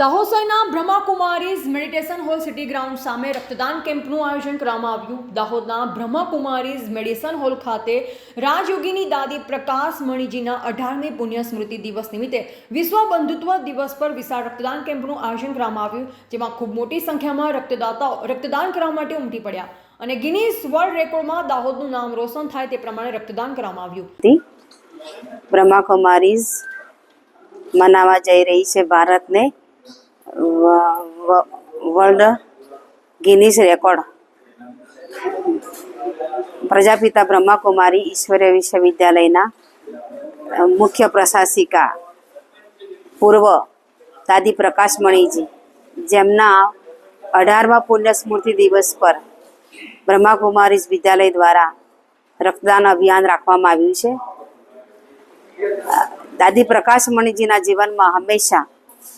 દાહોદ શહેરના Brahmakumaris meditation hall city ground સામે રક્તદાન કેમ્પનું આયોજન કરવામાં આવ્યું. દાહોદના બ્રહ્માકુમારીઝ મેડિસન હોલ ખાતે રાજયોગીની દાદી પ્રકાશ મણિજીના અઢારમી પુણ્ય સ્મૃતિ દિવસ નિમિત્તે વિશ્વ બંધુત્વ દિવસ પર વિશાળ રક્તદાન કેમ્પનું આયોજન કરવામાં આવ્યું, જેમાં ખૂબ મોટી સંખ્યામાં રક્તદાતાઓ રક્તદાન કરવા માટે ઉમટી પડ્યા અને ગિનીસ વર્લ્ડ રેકોર્ડમાં દાહોદનું નામ રોશન થાય તે પ્રમાણે રક્તદાન કરવામાં આવ્યું. બ્રહ્માકુમારીઝ મનાવા જઈ રહી છે ભારતને. World Guinness record Prajapita Brahmakumari Ishwariya વિશ્વવિદ્યાલયના મુખ્ય પ્રશાસિકા, પૂર્વ દાદી પ્રકાશમણીજી જેમના અઢારમા પુણ્ય સ્મૃતિ દિવસ પર બ્રહ્માકુમારી વિદ્યાલય દ્વારા રક્તદાન અભિયાન રાખવામાં આવ્યું છે. દાદી પ્રકાશમણીજીના જીવનમાં હંમેશા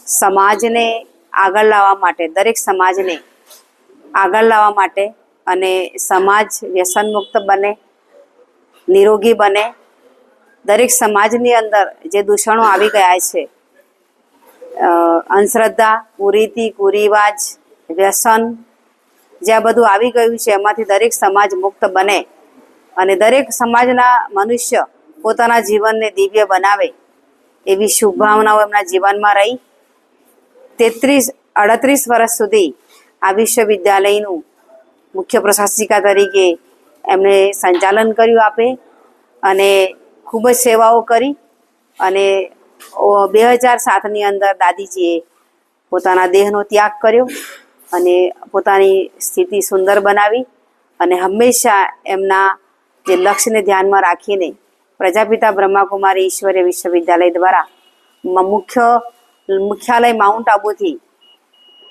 સમાજને આગળ લાવવા માટે, દરેક સમાજને આગળ લાવવા માટે અને સમાજ વ્યસનમુક્ત બને, નિરોગી બને. દરેક સમાજની અંદર જે દૂષણો આવી ગયા છે અંધશ્રદ્ધા, કુરીતિ, કુરિવાજ, વ્યસન, જે આ બધું આવી ગયું છે, એમાંથી દરેક સમાજ મુક્ત બને અને દરેક સમાજના મનુષ્ય પોતાના જીવનને દિવ્ય બનાવે એવી શુભ ભાવનાઓ એમના જીવનમાં રહી. તેત્રીસ અડત્રીસ વર્ષ સુધી આ વિશ્વવિદ્યાલયનું મુખ્ય પ્રશાસિકા તરીકે એમણે સંચાલન કર્યું આપે અને ખૂબ જ સેવાઓ કરી અને બે હજાર સાતની અંદર દાદીજીએ પોતાના દેહનો ત્યાગ કર્યો અને પોતાની સ્થિતિ સુંદર બનાવી અને હંમેશા એમના જે લક્ષ્યને ધ્યાનમાં રાખીને પ્રજાપિતા બ્રહ્માકુમારી ઈશ્વરીય વિશ્વવિદ્યાલય દ્વારા મુખ્ય મુખ્યાલય માઉન્ટ આબુથી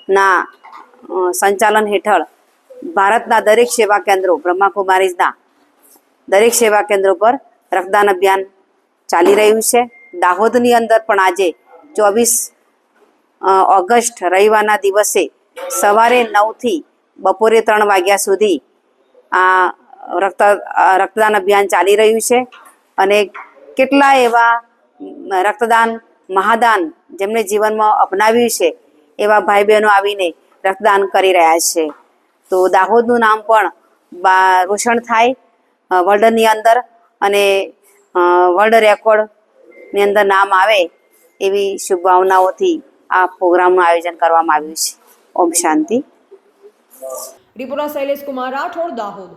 ના સંચાલન હેઠળ ભારતના દરેક સેવા કેન્દ્રો, બ્રહ્માકુમારીઝના દરેક સેવા કેન્દ્રો પર રક્તદાન અભિયાન ચાલી રહ્યું છે. દાહોદની અંદર પણ આજે ચોવીસ ઓગસ્ટ રવિવારના દિવસે સવારે નવથી બપોરે ત્રણ વાગ્યા સુધી આ રક્ત રક્તદાન અભિયાન ચાલી રહ્યું છે અને કેટલા એવા રક્તદાન મહાદાન જેમણે જીવનમાં અપનાવ્યું છે, એવા ભાઈ બહેનો આવીને રક્તદાન કરી રહ્યા છે. તો દાહોદનું નામ પણ રોશન થાય વર્લ્ડની અંદર અને વર્લ્ડ રેકોર્ડની અંદર નામ આવે એવી શુભભાવનાઓથી આ પ્રોગ્રામનું આયોજન કરવામાં આવ્યું છે. ઓમ શાંતિ. રિપોર્ટર શૈલેષ કુમાર, રાઠોડ, દાહોદ.